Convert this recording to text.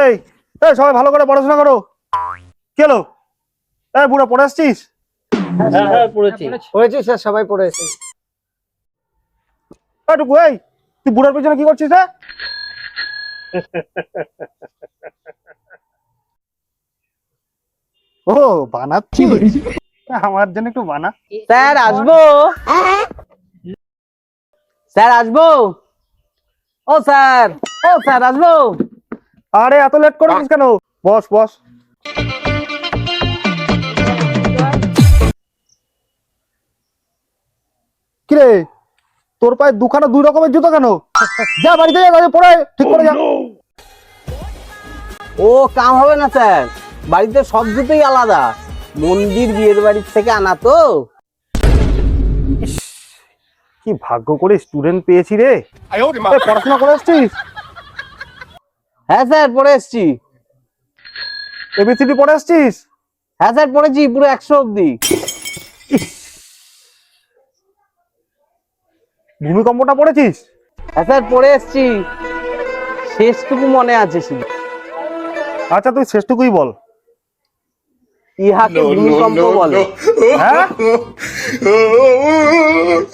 এই এই সবাই ভালো করে পড়াশোনা করো। কি হলো এই বুড়ো পড়ে আসছিস? হ্যাঁ হ্যাঁ পড়েছি। পড়েছি। স্যার সবাই পড়েছে। এইটুকু এই তুই বুড়োর পিছনে কি করছিস রে ও বানাচ্ছি। আমার জন্য একটু বানা। স্যার আসব? স্যার আসব? ও স্যার ও স্যার আসব? আরে এত লেট করেছিস কেন? বস বস। কিরে তোর পায়ে দুখানা দুই রকমের জুতো কেন? যা বাড়িতে যা পড়ে ঠিক করে যা। ও কাম হবে না স্যার। বাড়িতে সব জুতোই আলাদা। মন্দির বিয়ের বাড়ির থেকে আনা তো। কি ভাগ্য করে স্টুডেন্ট পেয়েছি রে। পড়াশোনা করে আসছিস? হ্যাঁ স্যার পড়ে এসছি। এবিসিডি পড়ে আসছিস? হ্যাঁ স্যার পড়েছি পুরো একশো অব্দি ভূমিকম্পটা পড়েছিস? হ্যাঁ স্যার পড়ে এসছি। শেষটুকু মনে আছে শুধু। আচ্ছা তুই শেষটুকুই বল। ইহাকে ভূমিকম্প বলে। হ্যাঁ?